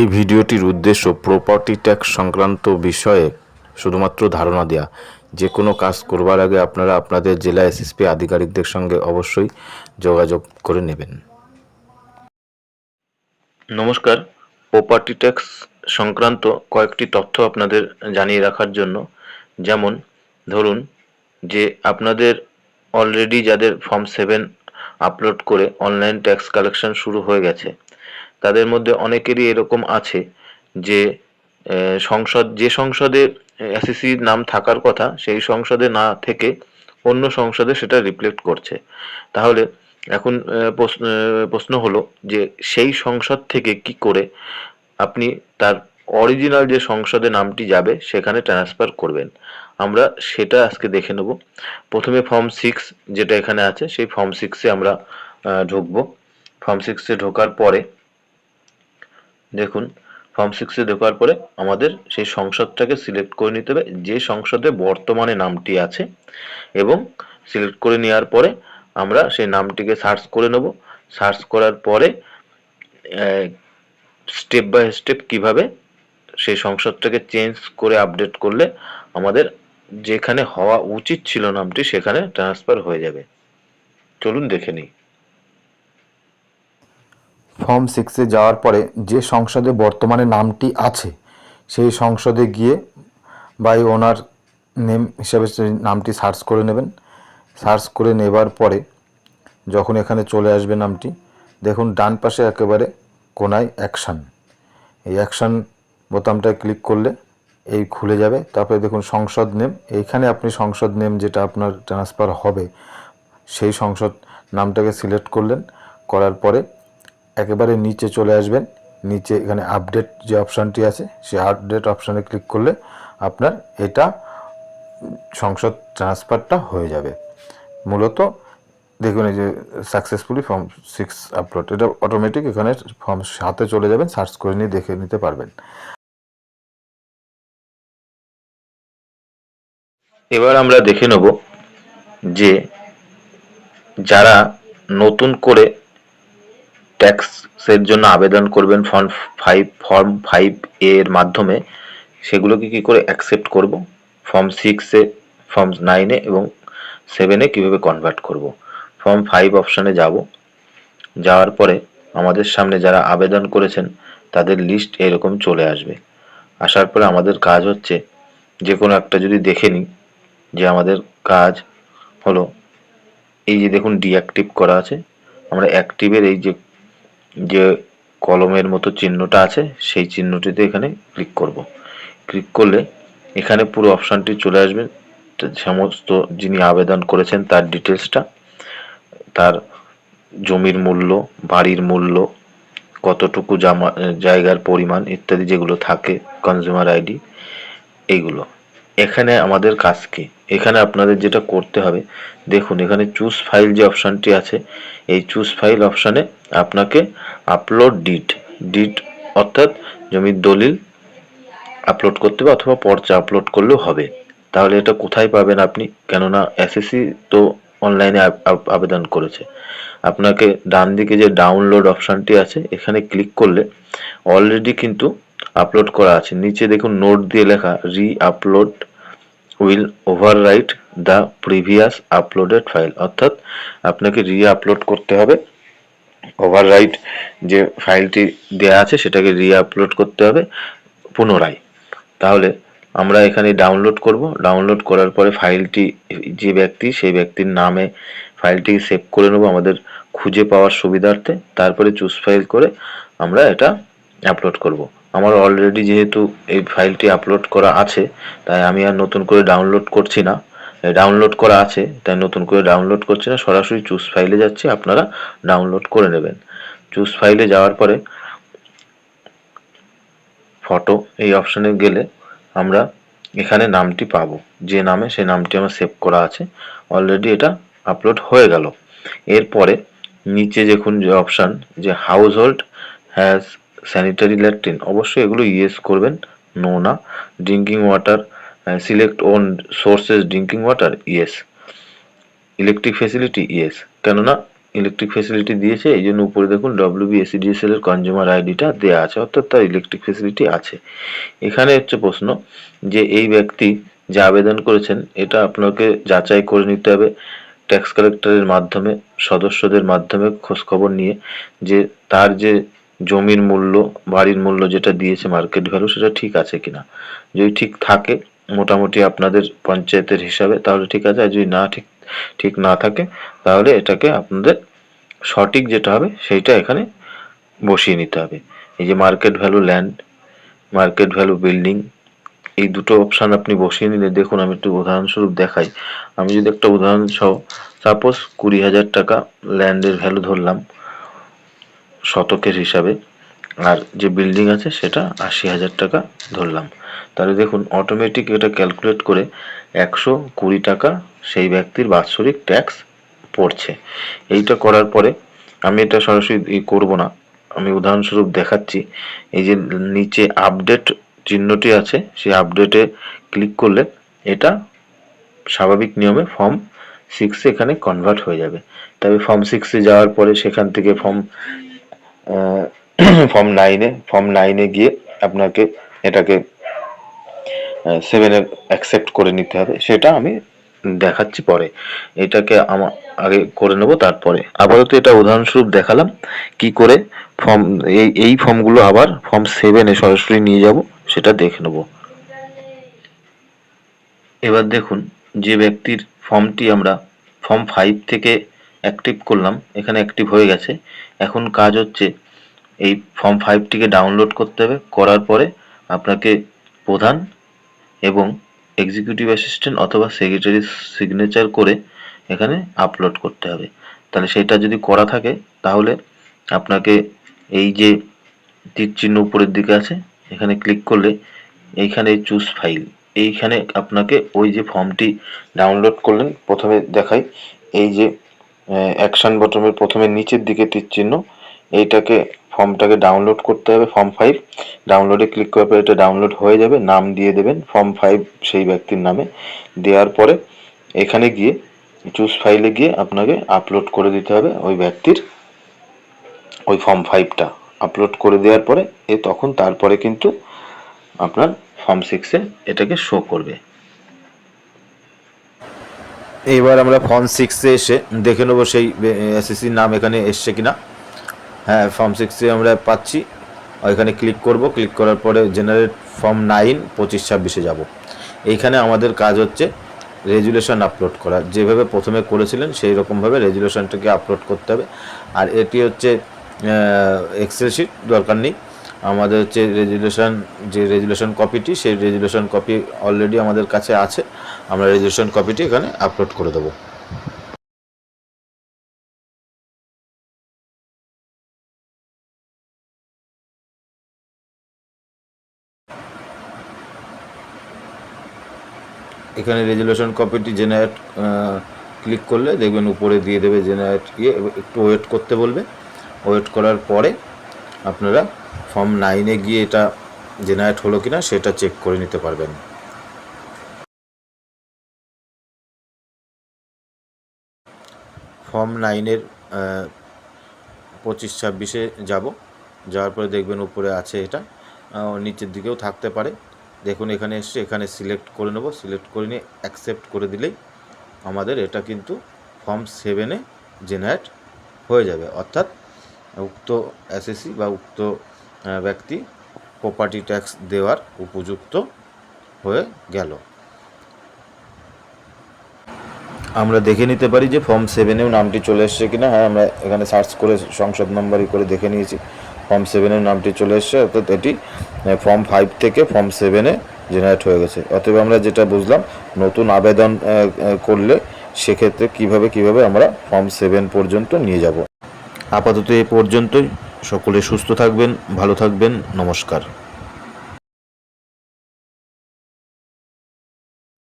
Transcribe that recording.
এই ভিডিওটির উদ্দেশ্য প্রপার্টি ট্যাক্স সংক্রান্ত বিষয়ে শুধুমাত্র ধারণা দেওয়া যে কোনো কাজ করবার আগে আপনারা আপনাদের জেলা এসএসপি আধিকারিকদের সঙ্গে অবশ্যই যোগাযোগ করে নেবেন। নমস্কার। প্রপার্টি ট্যাক্স সংক্রান্ত কয়েকটি তথ্য আপনাদের জানিয়ে রাখার জন্য, যেমন ধরুন যে আপনাদের অলরেডি যাদের ফর্ম সেভেন আপলোড করে অনলাইন ট্যাক্স কালেকশন শুরু হয়ে গেছে তাদের মধ্যে অনেকেরই এরকম আছে যে সংসদ, যে সংসদে এসএসসির নাম থাকার কথা, সেই সংসদে না থেকে অন্য সংসদে সেটা রিফ্লেক্ট করছে। তাহলে এখন প্রশ্ন প্রশ্ন হলো যে, সেই সংসদ থেকে কি করে আপনি তার অরিজিনাল যে সংসদে নামটি যাবে, সেখানে ট্রান্সফার করবেন। আমরা সেটা আজকে দেখে নেব। প্রথমে ফর্ম সিক্স যেটা এখানে আছে, সেই ফর্ম সিক্সে আমরা ঢুকবো। ফর্ম সিক্সে ঢোকার পরে দেখুন ফর্ম সিক্সে ঢোকার পরে আমাদের সেই সংসদটাকে সিলেক্ট করে নিতে হবে, যে সংসদে বর্তমানে নামটি আছে এবং সিলেক্ট করে নেওয়ার পরে আমরা সেই নামটিকে সার্চ করে নেব। সার্চ করার পরে স্টেপ বাই স্টেপ কীভাবে সেই সংসদটাকে চেঞ্জ করে আপডেট করলে আমাদের যেখানে হওয়া উচিত ছিল নামটি সেখানে ট্রান্সফার হয়ে যাবে। চলুন দেখে নিই। ফর্ম সিক্সে যাওয়ার পরে যে সংসদে বর্তমানে নামটি আছে, সেই সংসদে গিয়ে বাই ওনার নেম হিসাবে নামটি সার্চ করে নেবেন। সার্চ করে নেবার পরে যখন এখানে চলে আসবে নামটি, দেখুন ডান পাশে একেবারে কোনায় অ্যাকশান এই অ্যাকশান বোতামটায় ক্লিক করলে এই খুলে যাবে। তারপরে দেখুন সংসদ নেম এইখানে আপনি সংসদ নেম যেটা আপনার ট্রান্সফার হবে, সেই সংসদ নামটাকে সিলেক্ট করলেন। করার পরে একেবারে নিচে চলে আসবেন। নিচে এখানে আপডেট যে অপশানটি আছে সেই আপডেট অপশানে ক্লিক করলে আপনার এটা সংসদ ট্রান্সফারটা হয়ে যাবে। মূলত দেখুন এই যে সাকসেসফুলি ফর্ম সিক্স আপলোড এটা অটোমেটিক এখানে ফর্ম সাথে চলে যাবেন সার্চ করে নিয়ে দেখে নিতে পারবেন। এবার আমরা দেখে নেব যে যারা নতুন করে ট্যাক্সের জন্য আবেদন করবেন ফর্ম ফাইভ ফর্ম ফাইভ এর মাধ্যমে, সেগুলোকে কি করে অ্যাকসেপ্ট করব? ফর্ম সিক্সে ফর্ম নাইনে এবং সেভেনে কীভাবে কনভার্ট করব? ফর্ম ফাইভ অপশানে যাব। যাওয়ার পরে আমাদের সামনে যারা আবেদন করেছেন, তাদের লিস্ট এরকম চলে আসবে। আসার পরে আমাদের কাজ হচ্ছে যে কোনো একটা যদি দেখে নিই যে আমাদের কাজ হলো, এই যে দেখুন ডিঅ্যাক্টিভ করা আছে। আমরা অ্যাক্টিভের এই যে যে কলমের মতো চিহ্নটা আছে, সেই চিহ্নটিতে এখানে ক্লিক করব। ক্লিক করলে এখানে পুরো অপশানটি চলে আসবে। সমস্ত যিনি আবেদন করেছেন, তার ডিটেলসটা তার জমির মূল্য, বাড়ির মূল্য, কতটুকু জামা, জায়গার পরিমাণ ইত্যাদি যেগুলো থাকে কনজিউমার আইডি এইগুলো। এখানে আমাদের কাজ কি? এখানে আপনাদের যেটা করতে হবে, দেখুন, এখানে চুজ ফাইল যে অপশানটি আছে, এই চুজ ফাইল অপশানে আপনাকে আপলোড ডিট ডিট অর্থাৎ জমির দলিল আপলোড করতে হবে অথবা পর্চা আপলোড করলেও হবে। তাহলে এটা কোথায় পাবেন আপনি? কেননা এসএসসি তো অনলাইনে আবেদন করেছে। আপনাকে ডান দিকে যে ডাউনলোড অপশানটি আছে, এখানে ক্লিক করলে অলরেডি কিন্তু আপলোড করা আছে। নিচে দেখুন নোট দিয়ে লেখা reupload will overwrite the previous uploaded file অর্থাৎ আপনাকে রি আপলোড করতে হবে। ওভাররাইট যে ফাইলটি দেয়া আছে, সেটাকে রি আপলোড করতে হবে পুনরায়। তাহলে আমরা এখানে ডাউনলোড করব। ডাউনলোড করার পরে ফাইলটি যে ব্যক্তি, সেই ব্যক্তির নামে ফাইলটি সেভ করে নেব আমাদের খুঁজে পাওয়ার সুবিধার্থে। তারপরে চুজ ফাইল করে আমরা এটা আপলোড করব। আমার অলরেডি যেহেতু এই ফাইলটি আপলোড করা আছে, তাই আমি আর নতুন করে ডাউনলোড করছি না। ডাউনলোড করা আছে, তাই নতুন করে ডাউনলোড করছি না। সরাসরি চুজ ফাইলে যাচ্ছি, আপনারা ডাউনলোড করে নেবেন। চুজ ফাইলে যাওয়ার পরে ফটো এই অপশানে গেলে আমরা এখানে নামটি পাবো। যে নামে সেই নামটি আমার সেভ করা আছে। অলরেডি এটা আপলোড হয়ে গেল। এরপরে নিচে দেখুন যে অপশান যে household has sanitary latrine অবশ্যই এগুলো ইয়েস করবেন নো। না drinking water select own sources drinking water yes electric facility yes কেননা ইলেকট্রিক ফেসিলিটি দিয়েছে, এই জন্য উপরে দেখুন ডব্লিউবি এসিডিএসএল এর কনজিউমার আইডিটা দেওয়া আছে, অর্থাৎ তার ইলেকট্রিক ফেসিলিটি আছে। এখানে হচ্ছে প্রশ্ন যে এই ব্যক্তি যে আবেদন করেছেন, এটা আপনাকে যাচাই করে নিতে হবে ট্যাক্স কালেক্টরের মাধ্যমে, সদস্যদের মাধ্যমে খোঁজখবর নিয়ে, যে তার যে জমির মূল্য, বাড়ির মূল্য যেটা দিয়েছে মার্কেট ভ্যালু সেটা ঠিক আছে কিনা। যদি ঠিক থাকে, মোটামুটি আপনাদের পঞ্চায়েতের হিসাবে, তাহলে ঠিক আছে, আর যদি না ঠিক ঠিক না থাকে, তাহলে এটাকে আপনাদের সঠিক যেটা হবে, সেইটা এখানে বসিয়ে নিতে হবে। এই যে market value land market value building এই দুটো অপশান আপনি বসিয়ে নিলে, দেখুন আমি একটু উদাহরণস্বরূপ দেখাই। আমি যদি একটা উদাহরণ সহ সাপোজ কুড়ি হাজার টাকা ল্যান্ডের ভ্যালু ধরলাম শতকের হিসাবে। আর যে বিল্ডিং আছে সেটা আশি হাজার টাকা ধরলাম। তাহলে দেখুন অটোমেটিক এটা ক্যালকুলেট করে একশো কুড়ি টাকা সেই ব্যক্তির বাৎসরিক ট্যাক্স পড়ছে। এইটা করার পরে আমি এটা সরাসরি করব না। আমি উদাহরণস্বরূপ দেখাচ্ছি। এই যে নিচে আপডেট চিহ্নটি আছে, সেই আপডেটে ক্লিক করলে এটা স্বাভাবিক নিয়মে ফর্ম সিক্সে এখানে কনভার্ট হয়ে যাবে। তবে ফর্ম সিক্সে যাওয়ার পরে সেখান থেকে ফর্ম ফর্ম নাইনে ফর্ম নাইনে গিয়ে আপনাকে এটাকে সেভেনে অ্যাকসেপ্ট করে নিতে হবে। সেটা আমি দেখাচ্ছি পরে। এটাকে আমার আগে করে নেব, তারপরে। আপাতত এটা উদাহরণস্বরূপ দেখালাম, কি করে ফর্ম এই এই ফর্মগুলো আবার ফর্ম সেভেনে সরাসরি নিয়ে যাব, সেটা দেখে নেব। এবার দেখুন, যে ব্যক্তির ফর্মটি আমরা ফর্ম ফাইভ থেকে অ্যাক্টিভ করলাম, এখানে অ্যাক্টিভ হয়ে গেছে। এখন কাজ হচ্ছে এই ফর্ম ফাইভটিকে ডাউনলোড করতে হবে, করার পরে আপনাকে প্রধান এবং এক্সিকিউটিভ অ্যাসিস্ট্যান্ট অথবা সেক্রেটারি সিগনেচার করে এখানে আপলোড করতে হবে। তাহলে সেটা যদি করা থাকে, তাহলে আপনাকে এই যে তীর চিহ্ন উপরের দিকে আছে, এখানে ক্লিক করলে এইখানে চুজ ফাইল এইখানে আপনাকে ওই যে ফর্মটি ডাউনলোড করলেন প্রথমে দেখাই, এই যে অ্যাকশন বটমের প্রথমে নিচের দিকে তীর চিহ্ন। এইটাকে ফর্মটাকে ডাউনলোড করতে হবে ফর্ম ফাইভ ডাউনলোডে ক্লিক করার পরে এটা ডাউনলোড হয়ে যাবে, নাম দিয়ে দেবেন ফর্ম ফাইভ সেই ব্যক্তির নামে। দেওয়ার পরে এখানে গিয়ে চুজ ফাইলে গিয়ে আপনাকে আপলোড করে দিতে হবে ওই ব্যক্তির ওই ফর্ম ফাইভটা আপলোড করে দেওয়ার পরে, এ তখন তারপরে কিন্তু আপনার ফর্ম সিক্সে এটাকে শো করবে। এইবার আমরা ফর্ম সিক্সে এসে দেখে নেব সেই এসএসসির নাম এখানে এসছে কিনা। হ্যাঁ ফর্ম সিক্সে আমরা পাচ্ছি। এখানে ক্লিক করব। ক্লিক করার পরে জেনারেট ফর্ম নাইন পঁচিশ, ছাব্বিশে যাব। এইখানে আমাদের কাজ হচ্ছে রেজুলেশন আপলোড করা। যেভাবে প্রথমে করেছিলেন, সেই রকমভাবে রেজুলেশনটাকে আপলোড করতে হবে। আর এটি হচ্ছে এক্সেল শিট দরকার নেই। আমাদের হচ্ছে রেজুলেশন যে রেজুলেশন কপিটি সেই রেজুলেশন কপি অলরেডি আমাদের কাছে আছে। আমরা রেজুলেশন কপিটি এখানে আপলোড করে দেবো। এখানে রেজুলেশন কপিটি জেনারেট ক্লিক করলে দেখবেন উপরে দিয়ে দেবে জেনারেট ইয়ে একটু ওয়েট করতে বলবে। ওয়েট করার পরে আপনারা ফর্ম নাইনে গিয়ে এটা জেনারেট হলো কিনা সেটা চেক করে নিতে পারবেন। ফর্ম নাইনের পঁচিশ ছাব্বিশে যাব। যাওয়ার পরে দেখবেন উপরে আছে এটা। নিচের দিকেও থাকতে পারে। দেখুন, এখানে এসছে, এখানে সিলেক্ট করে নেব। সিলেক্ট করে নিয়ে অ্যাকসেপ্ট করে দিলেই আমাদের এটা কিন্তু ফর্ম সেভেনে জেনারেট হয়ে যাবে। অর্থাৎ উক্ত এসএসসি বা উক্ত ব্যক্তি প্রপার্টি ট্যাক্স দেওয়ার উপযুক্ত হয়ে গেল। আমরা দেখে নিতে পারি যে ফর্ম সেভেনেও নামটি চলে এসছে কিনা। হ্যাঁ আমরা এখানে সার্চ করে, সংসদ নম্বরই করে দেখে নিয়েছি। ফর্ম সেভেনের নামটি চলে এসছে, অর্থাৎ এটি ফর্ম ফাইভ থেকে ফর্ম সেভেনে জেনারেট হয়ে গেছে। অতএব আমরা যেটা বুঝলাম, নতুন আবেদন করলে সেক্ষেত্রে কীভাবে কীভাবে আমরা ফর্ম সেভেন পর্যন্ত নিয়ে যাব। আপাতত এ পর্যন্তই। সকলে সুস্থ থাকবেন, ভালো থাকবেন। নমস্কার।